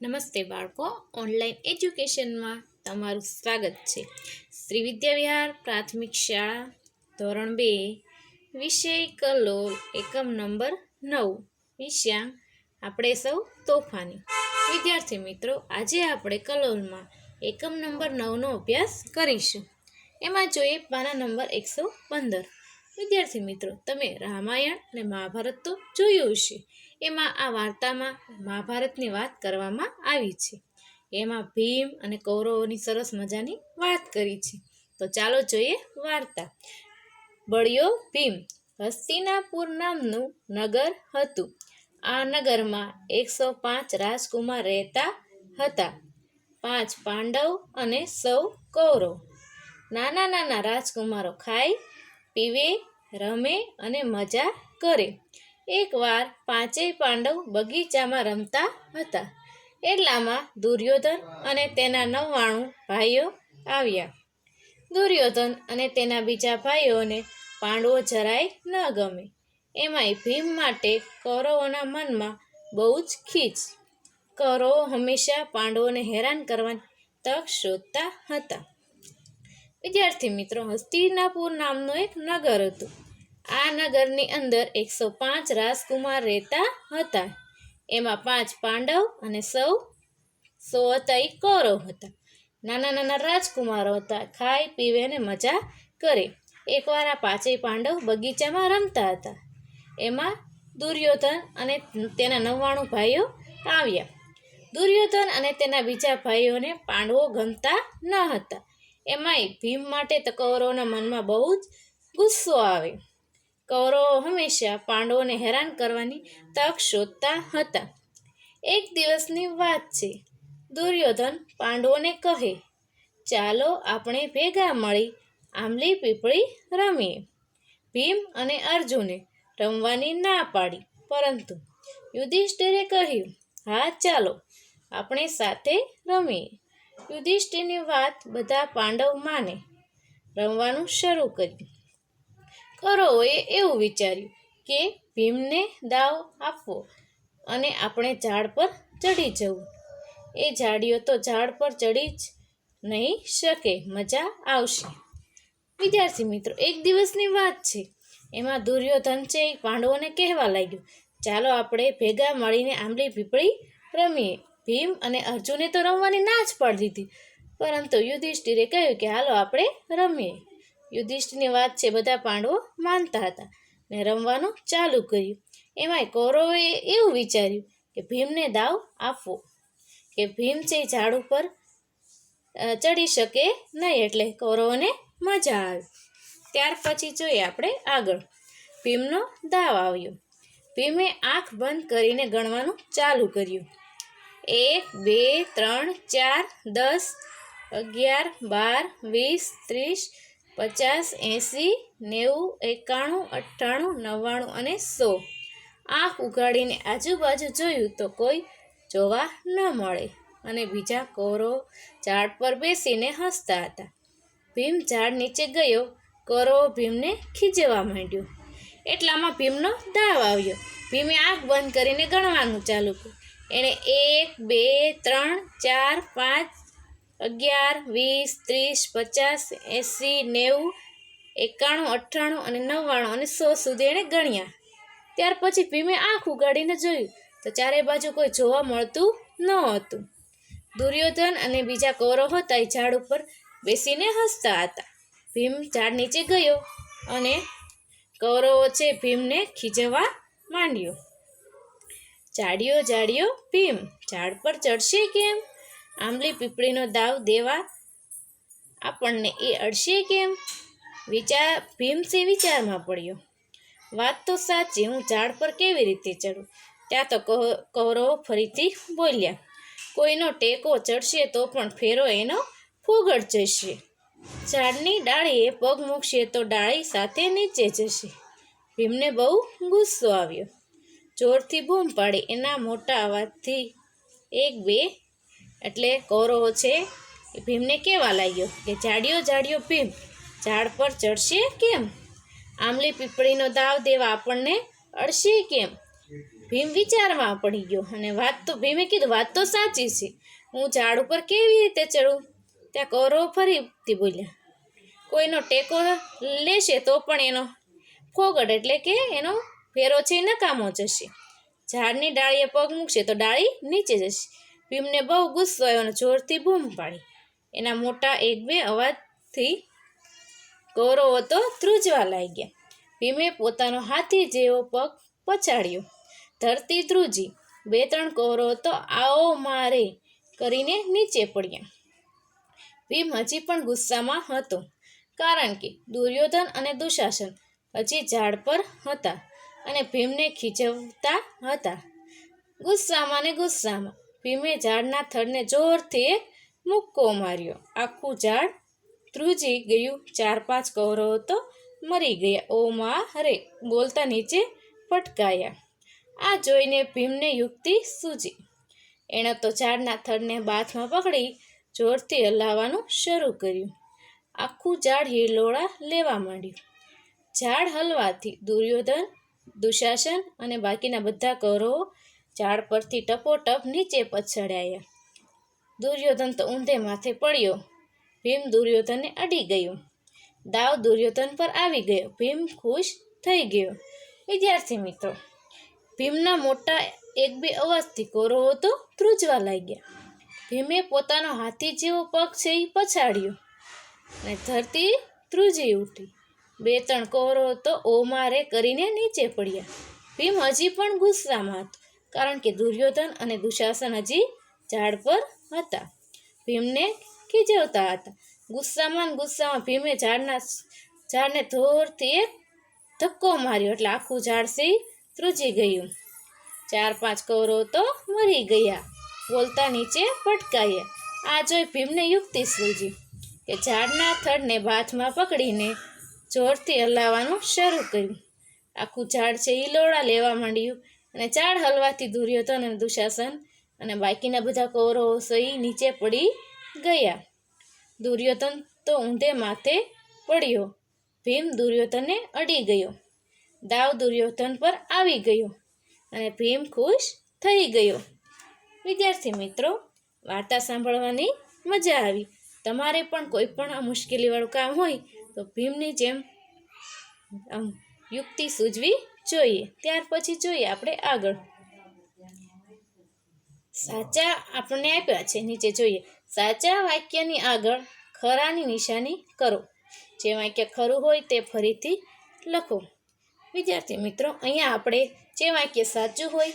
નમસ્તે બાળકો. ઓનલાઈન એજ્યુકેશનમાં તમારું સ્વાગત છે. શ્રી વિદ્યાવિહાર પ્રાથમિક શાળા, ધોરણ બે વિષય કલોલ એકમ નંબર નવ વિષયા આપણે સૌ તોફાની. વિદ્યાર્થી મિત્રો, આજે આપણે કલોલમાં એકમ નંબર નવનો અભ્યાસ કરીશું. એમાં જોઈએ પાના નંબર એકસો પંદર. વિદ્યાર્થી મિત્રો, તમે રામાયણ અને મહાભારત તો જોયું હશે. એમાં આ વાર્તામાં મહાભારતની વાત કરવામાં આવી છે. એમાં ભીમ અને કૌરવોની સરસ મજાની વાત કરી છે. તો ચાલો જોઈએ વાર્તા. બળ્યો ભીમ, હસ્તિનાપુર નામનું નગર હતું. આ નગરમાં એકસો પાંચ રાજકુમાર રહેતા હતા. પાંચ પાંડવ અને સૌ કૌરવ. નાના નાના રાજકુમારો ખાય પીવે, રમે અને મજા કરે. એકવાર પાંચેય પાંડવ બગીચામાં રમતા હતા. એટલામાં દુર્યોધન અને તેના નવ્વાણું ભાઈઓ આવ્યા. દુર્યોધન અને તેના બીજા ભાઈઓને પાંડવો જરાય ન ગમે. એમાંય ભીમ માટે કૌરવોના મનમાં બહુ જ ખીચ કૌરવો હંમેશા પાંડવોને હેરાન કરવાની તક શોધતા હતા. વિદ્યાર્થી મિત્રો, હસ્તિનાપુર નામનું એક નગર હતું. આ નગરની અંદર એકસો પાંચ રાજકુમાર રહેતા હતા. એમાં પાંચ પાંડવ અને સૌ સો હતા એ કૌરવ હતા. નાના નાના રાજકુમારો હતા. ખાય પીવે અને મજા કરે. એકવાર આ પાંચેય પાંડવ બગીચામાં રમતા હતા. એમાં દુર્યોધન અને તેના નવ્વાણું ભાઈઓ આવ્યા. દુર્યોધન અને તેના બીજા ભાઈઓને પાંડવો ગમતા ન હતા. એમાંય ભીમ માટે તો કૌરવના મનમાં બહુ જ ગુસ્સો આવે. કૌરવો હંમેશા પાંડવોને હેરાન કરવાની તક શોધતા હતા. એક દિવસની વાત છે. દુર્યોધન પાંડવોને કહે, ચાલો આપણે ભેગા મળી આંબલી પીપળી રમીએ. ભીમ અને અર્જુને રમવાની ના પાડી, પરંતુ યુધિષ્ઠિરે કહ્યું, હા, ચાલો આપણે સાથે રમીએ. યુધિષ્ઠિરની વાત બધા પાંડવ માને. રમવાનું શરૂ કર્યું. કૌરવોએ એવું વિચાર્યું કે ભીમને દાવ આપવો અને આપણે ઝાડ પર ચડી જવું. એ ઝાડીઓ તો ઝાડ પર ચડી જ નહીં શકે, મજા આવશે. વિદ્યાર્થી મિત્રો, એક દિવસની વાત છે. એમાં દુર્યોધન છે એ પાંડવોને કહેવા લાગ્યું, ચાલો આપણે ભેગા મળીને આંબલી પીપળી રમીએ. ભીમ અને અર્જુને તો રમવાની ના જ પાડી દીધી, પરંતુ યુધિષ્ઠિરે કહ્યું કે, હાલો, આપણે રમીએ. યુધિષ્ઠિરની વાત છે, બધા પાંડવો માનતા હતા ને રમવાનું ચાલુ કર્યું. એમાંય કૌરવે એવું વિચાર્યું કે ભીમને દાવ આપવો, કે ભીમ છે ઝાડ ઉપર ચડી શકે નહીં એટલે કૌરવોને મજા આવી. ત્યાર પછી જોઈએ આપણે આગળ. ભીમનો દાવ આવ્યો. ભીમે આંખ બંધ કરીને ગણવાનું ચાલુ કર્યું. એક, બે, ત્રણ, ચાર, દસ, અગિયાર, બાર, વીસ, ત્રીસ પચાસ, એંસી, નેવું, એકાણું, અઠ્ઠાણું, નવ્વાણું અને સો. આંખ ઉગાડીને આજુબાજુ જોયું તો કોઈ જોવા ન મળે અને બીજા કોરો ઝાડ પર બેસીને હસતા હતા. ભીમ ઝાડ નીચે ગયો, કોરો ભીમને ખીજવા માંડ્યો. એટલામાં ભીમનો દાવ આવ્યો. ભીમે આંખ બંધ કરીને ગણવાનું ચાલુ કર્યું. એણે એક, બે, ત્રણ, ચાર, પાંચ અગિયાર, વીસ, ત્રીસ, પચાસ, એંસી, નેવું, એકાણું, અઠ્ઠાણું અને નવ્વાણું અને સો સુધી એણે ગણ્યા. ત્યાર પછી ભીમે આંખ ઉગાડીને જોયું તો ચારે બાજુ કોઈ જોવા મળતું ન હતું. દુર્યોધન અને બીજા કૌરવ હતા એ ઝાડ ઉપર બેસીને હસતા હતા. ભીમ ઝાડ નીચે ગયો અને કૌરવો છે ભીમને ખીજવા માંડ્યો. જાડિયો જાડિયો ભીમ, ઝાડ પર ચડશે કેમ? આંબલી પીપળીનો દાવ દેવા આપણને એ અડશે કેમ? વિચાર ભીમસિંહ વિચારમાં પડ્યો. વાત તો સાચી, હું ઝાડ પર કેવી રીતે ચડું ત્યાં તો કૌરવો ફરીથી બોલ્યા, કોઈનો ટેકો ચડશે તો પણ ફેરો એનો ફોગડ જશે. ઝાડની ડાળીએ પગ મૂકશે તો ડાળી સાથે નીચે જશે. ભીમને બહુ ગુસ્સો આવ્યો. જોરથી બૂમ પાડી એના મોટા અવાજથી એક બે એટલે કૌરવો છે એ ભીમને કહેવા લાગ્યો કે જાડિયો જાડિયો ભીમ, ઝાડ પર ચડશે કેમ? આમલી પીપળીનો દાવ દેવા આપણને અડશે કેમ? ભીમ વિચારમાં પડી ગયો અને વાત તો ભીમે કીધું, વાત તો સાચી છે. હું ઝાડ ઉપર કેવી રીતે ચડું? ત્યાં કૌરવો ફરીથી બોલ્યા, કોઈનો ટેકો લેશે તો પણ એનો ફોગડ એટલે કે એનો ફેરો છે નકામો જશે. ઝાડની ડાળીએ પગ મૂકશે તો ડાળી નીચે જશે. ભીમને બહુ ગુસ્સો આવ્યો અને જોરથી બૂમ પાડી. એના મોટા એક બે અવાજથી કૌરવો તો ધ્રુજવા લાગ્યા. ભીમે પોતાનો હાથી જેવો પગ પછાડ્યો. ધરતી ધ્રુજી. બે ત્રણ કૌરવો તો આવો મારે કરીને નીચે પડ્યા. ભીમ હજી પણ ગુસ્સામાં હતો, કારણ કે દુર્યોધન અને દુશાસન હજી ઝાડ પર હતા અને ભીમને ખીજવતા હતા. ગુસ્સામાં ને ગુસ્સામાં ભીમે ઝાડના થડને જોરથી એક મુક્કો માર્યો. આખું ઝાડ ધ્રુજી ગયું. ચાર પાંચ કૌરવો તો મરી ગયા. ઓ માં રે બોલતા નીચે પટકાયા આ જોઈને ભીમને યુક્તિ સૂજી. એણે તો ઝાડના થડને બાથમાં પકડી જોરથી હલાવવાનું શરૂ કર્યું. આખું ઝાડ હિલોળા લેવા માંડ્યું. ઝાડ હલવાથી દુર્યોધન, દુશાસન અને બાકીના બધા કૌરવો ઝાડ પરથી ટપોટપ નીચે પછડાયા. દુર્યોધન તો ઊંધે માથે પડ્યો. ભીમ દુર્યોધનને અડી ગયો. દાવ દુર્યોધન પર આવી ગયો. ભીમ ખુશ થઈ ગયો. વિદ્યાર્થી મિત્રો, ભીમના મોટા એક બે અવાજથી કોરો તો ધ્રુજવા લાગ્યા. ભીમે પોતાનો હાથી જેવો પગ છે એ પછાડ્યો અને ધરતી ધ્રુજી ઉઠી. બે ત્રણ કોરો તો ઓમારે કરીને નીચે પડ્યા. ભીમ હજી પણ ગુસ્સામાં હતો. કારણ કે દુર્યોધન અને દુશાસન હજી ઝાડ પર હતા. ભીમને ખીજવતા હતા. ગુસ્સામાં ગુસ્સામાં ભીમે ઝાડના ઝાડને ધોરથી એક ધક્કો માર્યો એટલે આખું ઝાડ છે ત્રુજી ગયું. ચાર પાંચ કૌરવ તો મરી ગયા. બોલતા નીચે પટકાયા આ જોઈ ભીમને યુક્તિ સૂજી કે ઝાડના થડને બાથમાં પકડીને જોરથી હલાવવાનું શરૂ કર્યું. આખું ઝાડ છે ઈલોડા લેવા માંડ્યું. અને ચાળ હલવાથી દુર્યોધન અને દુશાસન અને બાકીના બધા કૌરવો સહી નીચે પડી ગયા. દુર્યોધન તો ઊંધે માથે પડ્યો. ભીમ દુર્યોધનને અડી ગયો. દાવ દુર્યોધન પર આવી ગયો અને ભીમ ખુશ થઈ ગયો. વિદ્યાર્થી મિત્રો, વાર્તા સાંભળવાની મજા આવી. તમારે પણ કોઈ પણ મુશ્કેલીવાળું કામ હોય તો ભીમની જેમ યુક્તિ સૂઝવી જોઈએ. ત્યાર પછી જોઈએ આપણે આગળ. સાચા આપણને આપ્યા છે. નીચે જોઈએ. સાચા વાક્યની આગળ ખરાની નિશાની કરો. જે વાક્ય ખરું હોય તે ફરીથી લખો. વિદ્યાર્થી મિત્રો, અહીંયા આપણે જે વાક્ય સાચું હોય,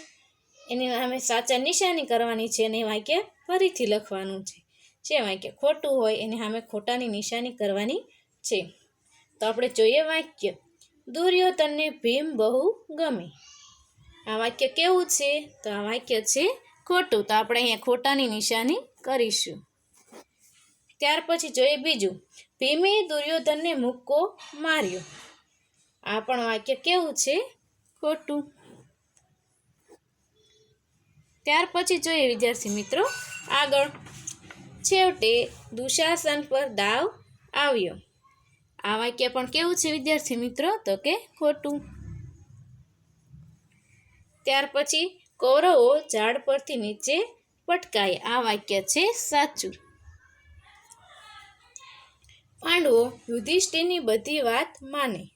એની સામે સાચા નિશાની કરવાની છે અને વાક્ય ફરીથી લખવાનું છે. જે વાક્ય ખોટું હોય, એને સામે ખોટાની નિશાની કરવાની છે. તો આપણે જોઈએ વાક્ય. દુર્યોધનને ભીમ બહુ ગમે. આ વાક્ય કેવું છે? તો આ વાક્ય છે ખોટું. તો આપણે અહીંયા ખોટાની નિશાની કરીશું. ત્યાર પછી જોઈએ બીજું. ભીમે દુર્યોધનને મુક્કો માર્યો. આ પણ વાક્ય કેવું છે? ખોટું. ત્યાર પછી જોઈએ વિદ્યાર્થી મિત્રો આગળ. છેવટે દુશાસન પર દાવ આવ્યો. આ વાક્ય પણ કેવું છે, વિદ્યાર્થી મિત્રો? તો કે ખોટું. ત્યાર પછી, કૌરવો ઝાડ પરથી નીચે પટકાય. આ વાક્ય છે, સાચું. પાંડવો યુધિષ્ઠિરની બધી વાત માને.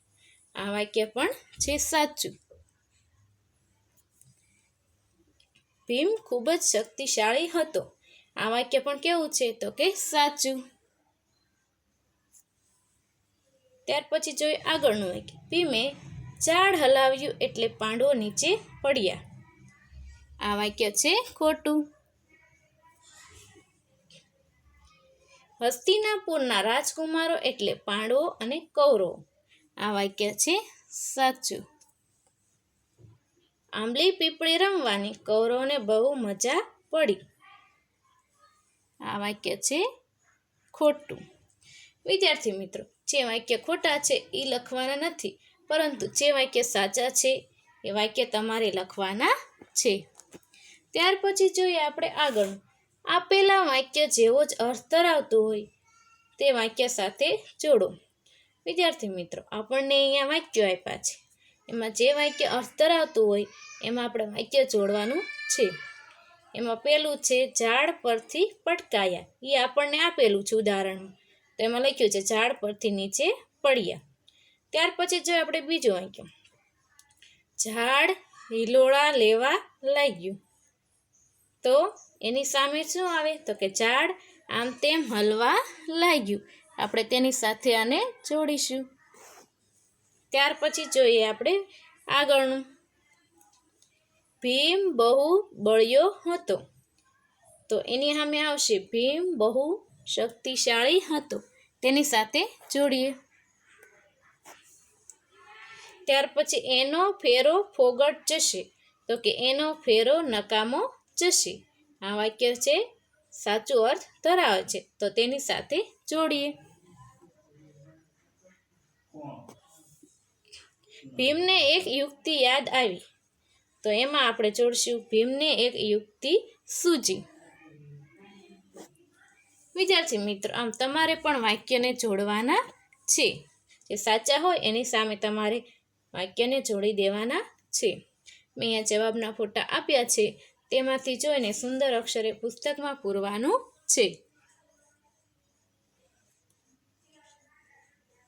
આ વાક્ય પણ છે, સાચું. ભીમ ખૂબ જ શક્તિશાળી હતો. આ વાક્ય પણ કેવું છે, તો કે સાચું. ત્યાર પછી જોઈએ આગળનું વાક્ય ભીમે ઝાડ હલાવ્યું એટલે પાંડવો નીચે પડ્યા. આ વાક્ય છે ખોટું. હસ્તિનાપુરના રાજકુમારો એટલે પાંડવો અને કૌરવો. આ વાક્ય છે સાચું. આંબલી પીપળી રમવાની કૌરવને બહુ મજા પડી. આ વાક્ય છે ખોટું. વિદ્યાર્થી મિત્રો, જે વાક્ય ખોટા છે એ લખવાના નથી, પરંતુ જે વાક્ય સાચા છે, એ વાક્ય તમારે લખવાના છે. ત્યાર પછી જોઈએ આપણે આગળ. આપેલા વાક્ય જેવો જ અર્થ ધરાવતો હોય, તે વાક્ય સાથે જોડો. વિદ્યાર્થી મિત્રો, આપણને અહીંયા વાક્યો આપ્યા છે. એમાં જે વાક્ય અર્થ ધરાવતું હોય, એમાં આપણે વાક્ય જોડવાનું છે. એમાં પેલું છે, ઝાડ પરથી પટકાયા. એ આપણને આપેલું છે ઉદાહરણમાં. તો એમાં લખ્યું છે, ઝાડ પરથી નીચે પડ્યા. ત્યાર પછી જો આપણે બીજું વાક્ય. ઝાડ હિલોળા લેવા લાગ્યું. તો એની સામે શું આવે? તો કે ઝાડ આમ તેમ હલવા લાગ્યું. આપણે તેની સાથે આને જોડીશું. ત્યાર પછી જોઈએ આપણે આગળનું. ભીમ બહુ બળ્યો હતો. તો એની સામે આવશે, ભીમ બહુ શક્તિશાળી હતો. તેની સાથે જોડીએ. ત્યાર પછી એનો ફેરો ફોગટ જશે. તો કે એનો ફેરો નકામો જશે. આ વાક્ય છે, સાચો અર્થ ધરાવે છે. તો તેની સાથે જોડીએ. ભીમને એક યુક્તિ યાદ આવી. તો એમાં આપણે જોડશું, ભીમને એક યુક્તિ સૂજી. વિદ્યાર્થી મિત્રો, આમ તમારે પણ વાક્યને જોડવાના છે. જે સાચા હોય એની સામે તમારે વાક્યને જોડી દેવાના છે. મેં અહીંયા જવાબના ફોટા આપ્યા છે. તેમાંથી જોઈને સુંદર અક્ષરે પુસ્તકમાં પૂરવાનું છે.